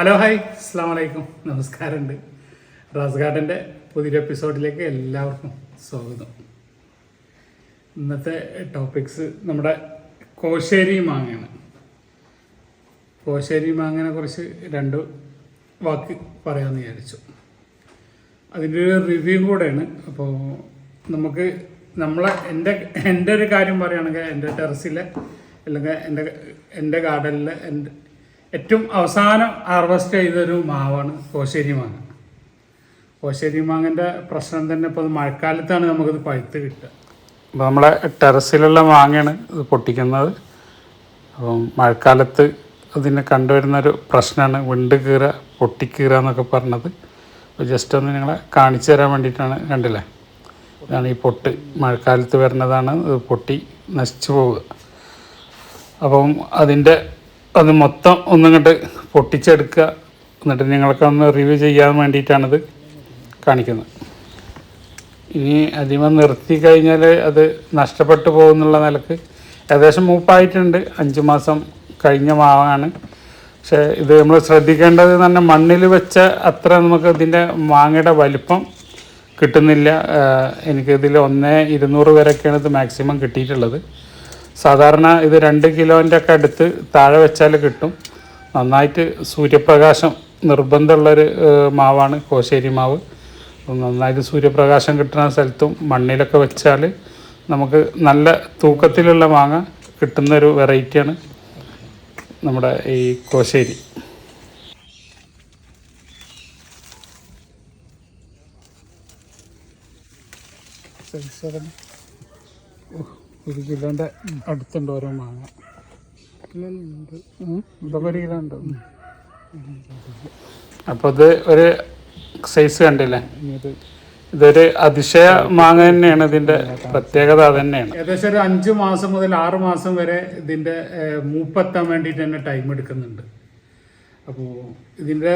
Hello hi. അസ്സാം വലൈക്കും നമസ്കാരമുണ്ട്. റാസ് ഗാർഡന്റെ പുതിയൊരു എപ്പിസോഡിലേക്ക് എല്ലാവർക്കും സ്വാഗതം. ഇന്നത്തെ ടോപ്പിക്സ് നമ്മുടെ കോശേരി മാങ്ങയാണ്. കോശേരി മാങ്ങനെ കുറിച്ച് രണ്ട് വാക്ക് പറയാമെന്ന് വിചാരിച്ചു. അതിന്റെ ഒരു റിവ്യൂ കൂടെയാണ്. അപ്പോൾ നമുക്ക് നമ്മളെ എന്റെ എന്റെ ഒരു കാര്യം പറയുകയാണെങ്കിൽ എന്റെ ടെറസിലെ അല്ലെങ്കിൽ എന്റെ എന്റെ ഗാർഡനിലെ എന്റെ ഏറ്റവും അവസാനം ഹാർവസ്റ്റ് ചെയ്തൊരു മാവാണ് കോശേരി മാങ്ങ. കോശേരി മാങ്ങന്റെ പ്രശ്നം തന്നെ ഇപ്പോൾ മഴക്കാലത്താണ് നമുക്കിത് പഴുത്ത് കിട്ടുക. അപ്പോൾ നമ്മളെ ടെറസിലുള്ള മാങ്ങയാണ് ഇത് പൊട്ടിക്കുന്നത്. അപ്പം മഴക്കാലത്ത് അതിനെ കണ്ടുവരുന്നൊരു പ്രശ്നമാണ് വിണ്ട് കീറ പൊട്ടിക്കീറ എന്നൊക്കെ പറഞ്ഞത്. അപ്പോൾ ജസ്റ്റ് ഒന്ന് നിങ്ങളെ കാണിച്ചു തരാൻ വേണ്ടിയിട്ടാണ് കണ്ടില്ലേ? ഇതാണ് ഈ പൊട്ട്. മഴക്കാലത്ത് വരുന്നതാണ് ഇത് പൊട്ടി നശിച്ചു പോവുക. അപ്പം അതിന്റെ അത് മൊത്തം ഒന്നിങ്ങോട്ട് പൊട്ടിച്ചെടുക്കുക. എന്നിട്ട് നിങ്ങളൊക്കെ ഒന്ന് റിവ്യൂ ചെയ്യാൻ വേണ്ടിയിട്ടാണിത് കാണിക്കുന്നത്. ഇനി അധികം നിർത്തി കഴിഞ്ഞാൽ അത് നഷ്ടപ്പെട്ടു പോകുന്നുള്ള നിലയ്ക്ക് ഏകദേശം മൂപ്പായിട്ടുണ്ട്. അഞ്ച് മാസം കഴിഞ്ഞ മാവാണ്. പക്ഷേ ഇത് നമ്മൾ ശ്രദ്ധിക്കേണ്ടത് തന്നെ മണ്ണിൽ വെച്ച അത്ര നമുക്ക് ഇതിന്റെ മാങ്ങയുടെ വലിപ്പം കിട്ടുന്നില്ല. എനിക്കിതിൽ ഒന്ന് ഇരുന്നൂറ് വരെയൊക്കെയാണ് ഇത് മാക്സിമം കിട്ടിയിട്ടുള്ളത്. സാധാരണ ഇത് രണ്ട് കിലോന്റെ ഒക്കെ അടുത്ത് താഴെ വെച്ചാൽ കിട്ടും. നന്നായിട്ട് സൂര്യപ്രകാശം നിർബന്ധമുള്ളൊരു മാവാണ് കോശേരി മാവ്. നന്നായിട്ട് സൂര്യപ്രകാശം കിട്ടുന്ന സ്ഥലത്തും മണ്ണിലൊക്കെ വെച്ചാൽ നമുക്ക് നല്ല തൂക്കത്തിലുള്ള മാങ്ങ കിട്ടുന്നൊരു വെറൈറ്റിയാണ് നമ്മുടെ ഈ കോശേരി. ഒരു കിലോന്റെ അടുത്തുണ്ട് ഓരോ മാങ്ങ. ഇതൊക്കെ ഒരു കിലോ ഉണ്ട് അപ്പോൾ ഇത് ഒരു സൈസ് കണ്ടില്ലേ? ഇത് ഇതൊരു അതിശയ മാങ്ങ തന്നെയാണ് ഇതിന്റെ പ്രത്യേകത അത് തന്നെയാണ്. ഏകദേശം ഒരു അഞ്ച് മാസം മുതൽ ആറ് മാസം വരെ ഇതിന്റെ മൂപ്പെത്താൻ വേണ്ടിയിട്ട് തന്നെ ടൈം എടുക്കുന്നുണ്ട്. അപ്പോൾ ഇതിന്റെ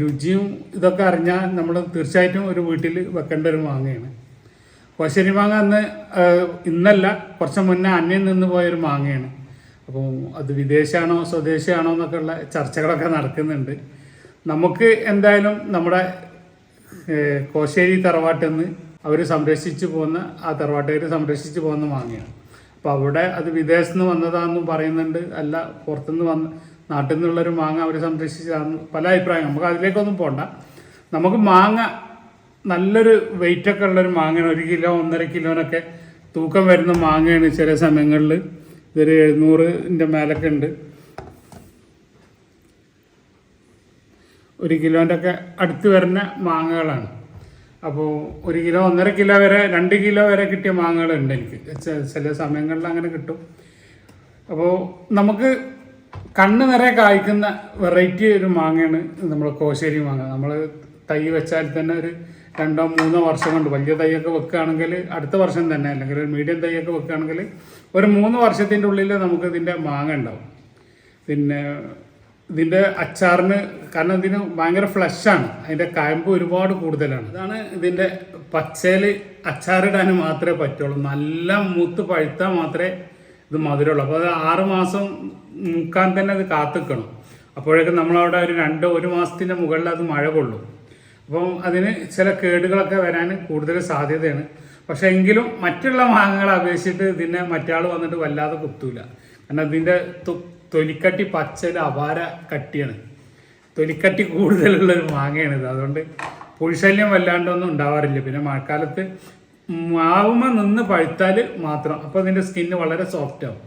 രുചിയും ഇതൊക്കെ അറിഞ്ഞാൽ നമ്മൾ തീർച്ചയായിട്ടും ഒരു വീട്ടിൽ വെക്കേണ്ട ഒരു മാങ്ങയാണ്. കോശേരി മാങ്ങ അന്ന് ഇന്നല്ല കുറച്ച് മുന്നേ അന്യം നിന്ന് പോയൊരു മാങ്ങയാണ്. അപ്പോൾ അത് വിദേശമാണോ സ്വദേശിയാണോ എന്നൊക്കെ ഉള്ള ചർച്ചകളൊക്കെ നടക്കുന്നുണ്ട്. നമുക്ക് എന്തായാലും നമ്മുടെ കോശേരി തറവാട്ടിൽ നിന്ന് അവർ സംരക്ഷിച്ചു പോകുന്ന ആ തറവാട്ടുകാർ സംരക്ഷിച്ച് പോകുന്ന മാങ്ങയാണ്. അപ്പോൾ അവിടെ അത് വിദേശത്ത് നിന്ന് വന്നതാണെന്നും പറയുന്നുണ്ട്. അല്ല പുറത്തുനിന്ന് വന്ന് നാട്ടിൽ നിന്നുള്ളൊരു മാങ്ങ അവർ സംരക്ഷിച്ചതാണെന്ന് പല അഭിപ്രായം നമുക്ക് അതിലേക്കൊന്നും പോകണ്ട നമുക്ക് മാങ്ങ നല്ലൊരു വെയിറ്റ് ഒക്കെ ഉള്ളൊരു മാങ്ങയാണ്. ഒരു കിലോ ഒന്നര കിലോനൊക്കെ തൂക്കം വരുന്ന മാങ്ങയാണ് ചില സമയങ്ങളിൽ. ഇതൊരു എഴുന്നൂറിന്റെ മേലൊക്കെ ഉണ്ട്. ഒരു കിലോന്റെ ഒക്കെ അടുത്ത് വരുന്ന മാങ്ങകളാണ്. അപ്പോൾ ഒരു കിലോ ഒന്നര കിലോ വരെ രണ്ട് കിലോ വരെ കിട്ടിയ മാങ്ങകളുണ്ട് എനിക്ക്. ചില സമയങ്ങളിൽ അങ്ങനെ കിട്ടും. അപ്പോൾ നമുക്ക് കണ്ണ് നിറയെ കായ്ക്കുന്ന വെറൈറ്റി ഒരു മാങ്ങയാണ് നമ്മൾ കോശേരി മാങ്ങ. നമ്മൾ തൈ വെച്ചാൽ തന്നെ ഒരു രണ്ടോ മൂന്നോ വർഷം കൊണ്ട് വലിയ തൈയൊക്കെ വെക്കുകയാണെങ്കിൽ അടുത്ത വർഷം തന്നെ അല്ലെങ്കിൽ ഒരു മീഡിയം തൈയൊക്കെ വെക്കുകയാണെങ്കിൽ ഒരു മൂന്ന് വർഷത്തിന്റെ ഉള്ളിൽ നമുക്ക് ഇതിന്റെ മാങ്ങ ഉണ്ടാവും. പിന്നെ ഇതിന്റെ അച്ചാറിന് കാരണം ഇതിന് ഭയങ്കര ഫ്ലഷാണ് അതിന്റെ കയമ്പ് ഒരുപാട് കൂടുതലാണ്. അതാണ് ഇതിന്റെ പച്ചയിൽ അച്ചാറിടാൻ മാത്രമേ പറ്റുള്ളൂ. നല്ല മൂത്ത് പഴുത്താൽ മാത്രമേ ഇത് മധുരമുള്ളൂ. അപ്പോൾ അത് ആറ് മാസം മുക്കാൻ തന്നെ അത് കാത്തിക്കണം അപ്പോഴേക്കും നമ്മളവിടെ ഒരു രണ്ട് ഒരു മാസത്തിന്റെ മുകളിൽ അത് മഴ കൊള്ളും. അപ്പം അതിന് ചില കേടുകളൊക്കെ വരാൻ കൂടുതൽ സാധ്യതയാണ്. പക്ഷേ എങ്കിലും മറ്റുള്ള മാങ്ങകളെ അപേക്ഷിച്ചിട്ട് ഇതിനെ മറ്റാൾ വന്നിട്ട് വല്ലാതെ കുത്തൂല. കാരണം ഇതിന്റെ തൊലിക്കട്ടി പച്ചയിൽ അപാര കട്ടിയാണ്. തൊലിക്കട്ടി കൂടുതലുള്ളൊരു മാങ്ങയാണിത്. അതുകൊണ്ട് പുഴുശല്യം വല്ലാണ്ടൊന്നും ഉണ്ടാവാറില്ല. പിന്നെ മഴക്കാലത്ത് മാവുമ്പോൾ നിന്ന് പഴുത്താൽ മാത്രം. അപ്പോൾ ഇതിന്റെ സ്കിന്ന് വളരെ സോഫ്റ്റ് ആവും.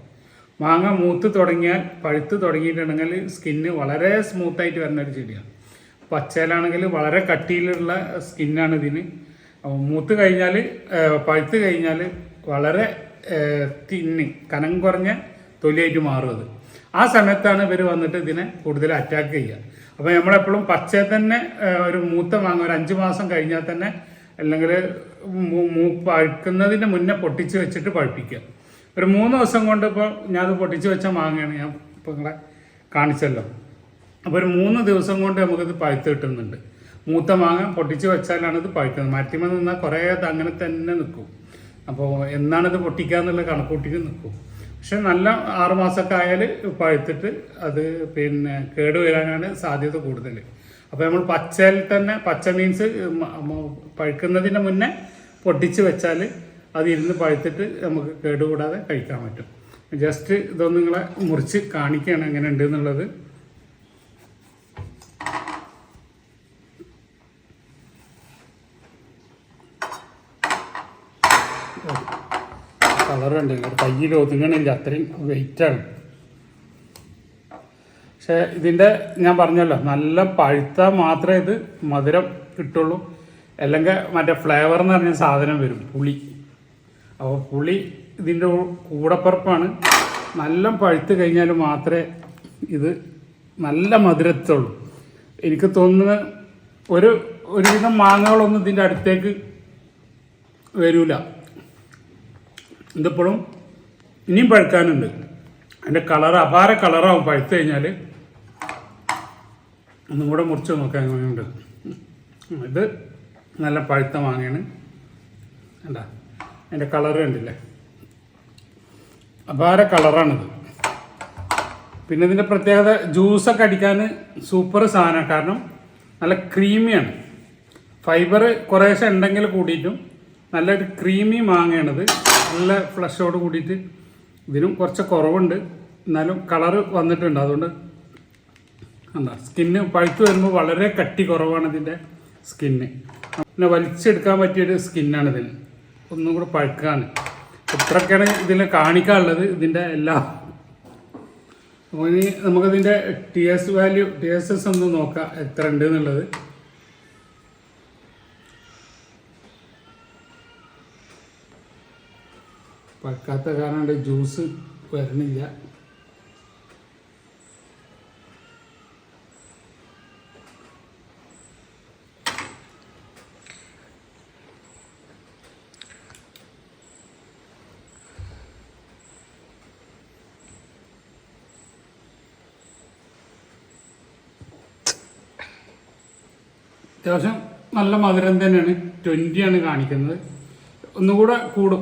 മാങ്ങ മൂത്ത് തുടങ്ങിയാൽ പഴുത്ത് തുടങ്ങിയിട്ടുണ്ടെങ്കിൽ സ്കിന്ന് വളരെ സ്മൂത്തായിട്ട് വരുന്ന ഒരു ചെടിയാണ്. പച്ചയിലാണെങ്കിൽ വളരെ കട്ടിയിലുള്ള സ്കിന്നാണ് ഇതിന്. മൂത്ത് കഴിഞ്ഞാൽ പഴുത്ത് കഴിഞ്ഞാൽ വളരെ തിന്ന് കനം കുറഞ്ഞ തൊലിയായിട്ട് മാറും അത് ആ സമയത്താണ് ഇവർ വന്നിട്ട് ഇതിനെ കൂടുതൽ അറ്റാക്ക് ചെയ്യുക. അപ്പോൾ നമ്മളെപ്പോഴും പച്ച തന്നെ ഒരു മൂത്ത മാങ്ങ ഒരു അഞ്ച് മാസം കഴിഞ്ഞാൽ തന്നെ അല്ലെങ്കിൽ പഴുക്കുന്നതിന് മുന്നേ പൊട്ടിച്ച് വെച്ചിട്ട് പഴുപ്പിക്കുക. ഒരു മൂന്ന് ദിവസം കൊണ്ട് ഇപ്പോൾ ഞാനത് പൊട്ടിച്ച് വെച്ച മാങ്ങയാണ് ഞാൻ ഇപ്പോൾ നിങ്ങളെ കാണിച്ചല്ലോ. അപ്പോൾ ഒരു മൂന്ന് ദിവസം കൊണ്ട് നമുക്കിത് പഴുത്ത് കിട്ടുന്നുണ്ട്. മൂത്ത മാങ്ങ പൊട്ടിച്ച് വെച്ചാലാണ് ഇത് പഴുക്കുന്നത് മാറ്റിമ നിന്നാൽ കുറേ അത് അങ്ങനെ തന്നെ നിൽക്കും അപ്പോൾ എന്നാണിത് പൊട്ടിക്കുക എന്നുള്ള കണക്കൂട്ടിക്ക് നിൽക്കും പക്ഷെ നല്ല ആറുമാസമൊക്കെ ആയാൽ പഴുത്തിട്ട് അത് പിന്നെ കേട് വരാനാണ് സാധ്യത കൂടുതൽ അപ്പോൾ നമ്മൾ പച്ചയിൽ തന്നെ പച്ച മീൻസ് പഴുക്കുന്നതിന് മുന്നേ പൊട്ടിച്ച് വെച്ചാൽ അത് ഇരുന്ന് പഴുത്തിട്ട് നമുക്ക് കേടുകൂടാതെ കഴിക്കാൻ പറ്റും. ജസ്റ്റ് ഇതൊന്നും നിങ്ങളെ മുറിച്ച് കാണിക്കുകയാണ് എങ്ങനെ ഉണ്ട് എന്നുള്ളത്. കളറുണ്ട്. കയ്യിൽ ഒതുങ്ങണില്ല. അത്രയും വെയിറ്റാണ് പക്ഷെ ഇതിന്റെ ഞാൻ പറഞ്ഞല്ലോ നല്ല പഴുത്ത മാത്രമേ ഇത് മധുരം കിട്ടുള്ളൂ. അല്ലെങ്കിൽ മറ്റേ ഫ്ലേവർ എന്ന് പറഞ്ഞ സാധനം വരും പുളി. അപ്പോൾ പുളി ഇതിന്റെ കൂടപ്പുറപ്പാണ്. നല്ല പഴുത്ത് കഴിഞ്ഞാൽ മാത്രമേ ഇത് നല്ല മധുരത്തുള്ളൂ. എനിക്ക് തോന്നുന്നത് ഒരു ഒരുവിധം മാങ്ങകളൊന്നും ഇതിന്റെ അടുത്തേക്ക് വരൂല. ഇതിപ്പോഴും ഇനിയും പഴുക്കാനുണ്ട്. അതിന്റെ കളർ അപാര കളറാവും. പഴുത്തു കഴിഞ്ഞാൽ ഒന്നും കൂടെ മുറിച്ച് നോക്കാൻ ഉണ്ട് ഇത് നല്ല പഴുത്ത മാങ്ങയാണ്. എന്താ അതിന്റെ കളർ കണ്ടില്ലേ? അപാര കളറാണിത്. പിന്നെ ഇതിന്റെ പ്രത്യേകത ജ്യൂസൊക്കെ അടിക്കാൻ സൂപ്പർ സാധനമാണ്. കാരണം നല്ല ക്രീമിയാണ് ഫൈബർ കുറേശ്ശെ ഉണ്ടെങ്കിൽ കൂടിയിട്ടും നല്ലൊരു ക്രീമി മാങ്ങയാണിത്. നല്ല ഫ്ലഷോട് കൂടിയിട്ട് ഇതിനും കുറച്ച് കുറവുണ്ട്. എന്നാലും കളറ് വന്നിട്ടുണ്ട്. അതുകൊണ്ട് എന്താ സ്കിന്ന് പഴുത്ത് വരുമ്പോൾ വളരെ കട്ടി കുറവാണ് ഇതിന്റെ സ്കിന്ന് പിന്നെ വലിച്ചെടുക്കാൻ പറ്റിയൊരു സ്കിന്നാണ് ഇതിന്. ഒന്നും കൂടെ പഴുക്കാണ്. ഇത്രയൊക്കെയാണ് ഇതിൽ കാണിക്കാനുള്ളത്. ഇതിന്റെ എല്ലാ അപ്പോൾ ഇനി നമുക്കതിന്റെ T S value T S S ഒന്ന് നോക്കാം എത്ര ഉണ്ട് എന്നുള്ളത്. പഴുക്കാത്ത കാരണം ജ്യൂസ് വരണില്ല. അത്യാവശ്യം നല്ല മധുരം തന്നെയാണ്. ട്വന്റിയാണ് കാണിക്കുന്നത്. ഒന്നുകൂടെ കൂടും.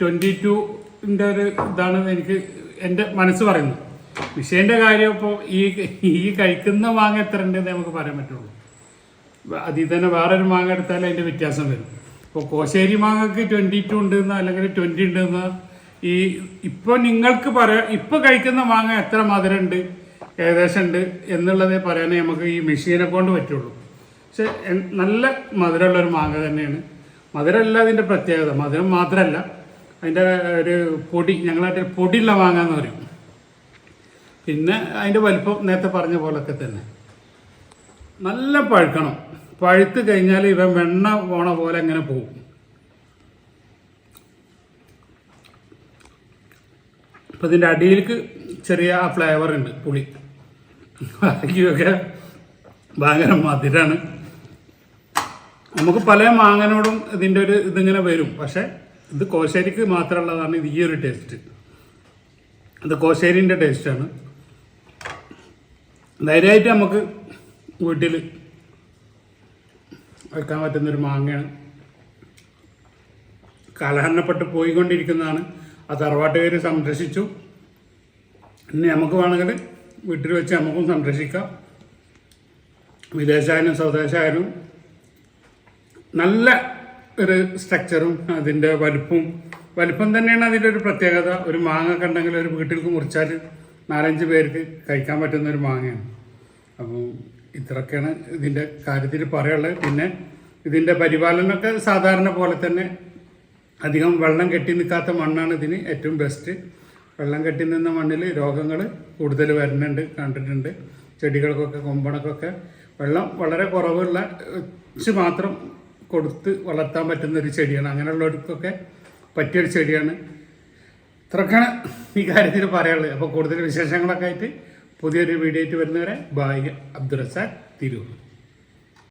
ട്വന്റി ടുവിന്റെ ഒരു ഇതാണ് എനിക്ക് എന്റെ മനസ്സ് പറയുന്നത്. വിഷയന്റെ കാര്യം ഇപ്പോൾ ഈ ഈ കഴിക്കുന്ന മാങ്ങ എത്ര ഉണ്ടെന്ന് നമുക്ക് പറയാൻ പറ്റുള്ളൂ. അതിൽ തന്നെ വേറൊരു മാങ്ങ എടുത്താൽ അതിന്റെ വ്യത്യാസം വരും. ഇപ്പോൾ കോശേരി മാങ്ങക്ക് ട്വന്റി ടു ഉണ്ടെന്ന് അല്ലെങ്കിൽ ട്വന്റി ഉണ്ടെന്ന് ഈ ഇപ്പോൾ നിങ്ങൾക്ക് പറയാം ഇപ്പോൾ കഴിക്കുന്ന മാങ്ങ എത്ര മധുരം ഉണ്ട് ഏകദേശം ഉണ്ട് എന്നുള്ളതേ പറയാനേ നമുക്ക് ഈ മെഷീനെ കൊണ്ട് പറ്റുള്ളൂ. പക്ഷെ നല്ല മധുരമുള്ള ഒരു മാങ്ങ തന്നെയാണ് മധുരമല്ല അതിന്റെ പ്രത്യേകത. മധുരം മാത്രമല്ല അതിന്റെ ഒരു പൊടി ഞങ്ങളായിട്ട് പൊടിയുള്ള വാങ്ങാന്ന് പറയും. പിന്നെ അതിന്റെ വലിപ്പം നേരത്തെ പറഞ്ഞ പോലൊക്കെ തന്നെ. നല്ല പഴുക്കണം. പഴുത്ത് കഴിഞ്ഞാൽ ഇവ വെണ്ണ പോണ പോലെ അങ്ങനെ പോകും. അപ്പം ഇതിന്റെ അടിയിലേക്ക് ചെറിയ ഫ്ലേവർ ഉണ്ട് പുളി. ബാക്കിയൊക്കെ ഭയങ്കര മധുരമാണ് നമുക്ക് പല മാങ്ങനോടും ഇതിന്റെ ഒരു ഇതിങ്ങനെ വരും. പക്ഷെ ഇത് കോശേരിക്ക് മാത്രമുള്ളതാണ് ഇത് ഈ ഒരു ടേസ്റ്റ് ഇത് കോശേരിന്റെ ടേസ്റ്റാണ് ധൈര്യമായിട്ട് നമുക്ക് വീട്ടിൽ വെക്കാൻ പറ്റുന്നൊരു മാങ്ങയാണ്. കാലഹരണപ്പെട്ട് പോയിക്കൊണ്ടിരിക്കുന്നതാണ്. ആ തറവാട്ടുകാർ സംരക്ഷിച്ചു. ഇനി നമുക്ക് വേണമെങ്കിൽ വീട്ടിൽ വെച്ച് നമുക്കും സംരക്ഷിക്കാം. വിദേശമായാലും സ്വദേശായാലും നല്ല ഒരു സ്ട്രക്ചറും അതിന്റെ വലുപ്പവും വലുപ്പം തന്നെയാണ് അതിന്റെ ഒരു പ്രത്യേകത. ഒരു മാങ്ങ കണ്ടെങ്കിൽ ഒരു വീട്ടിലേക്ക് മുറിച്ചാൽ നാലഞ്ച് പേർക്ക് കഴിക്കാൻ പറ്റുന്ന ഒരു മാങ്ങയാണ്. അപ്പോൾ ഇത്രയൊക്കെയാണ് ഇതിന്റെ കാര്യത്തിൽ പറയാനുള്ളത്. പിന്നെ ഇതിന്റെ പരിപാലനമൊക്കെ സാധാരണ പോലെ തന്നെ അധികം വെള്ളം കെട്ടി നിൽക്കാത്ത മണ്ണാണ് ഇതിന് ഏറ്റവും ബെസ്റ്റ് വെള്ളം കെട്ടി നിന്ന മണ്ണിൽ രോഗങ്ങൾ കൂടുതൽ വരുന്നുണ്ട് കണ്ടിട്ടുണ്ട്. ചെടികൾക്കൊക്കെ കൊമ്പണക്കൊക്കെ വെള്ളം വളരെ കുറവുള്ള മാത്രം കൊടുത്ത് വളർത്താൻ പറ്റുന്ന ഒരു ചെടിയാണ്. അങ്ങനെയുള്ളവർക്കൊക്കെ പറ്റിയൊരു ചെടിയാണ്. ഇത്രക്കാണ് ഈ കാര്യത്തിൽ പറയാനുള്ളത്. അപ്പോൾ കൂടുതൽ വിശേഷങ്ങളൊക്കെ ആയിട്ട് പുതിയൊരു വീഡിയോ ആയിട്ട് വരുന്നവരെ ബായ് അബ്ദുറസാഖ് തിരൂർ.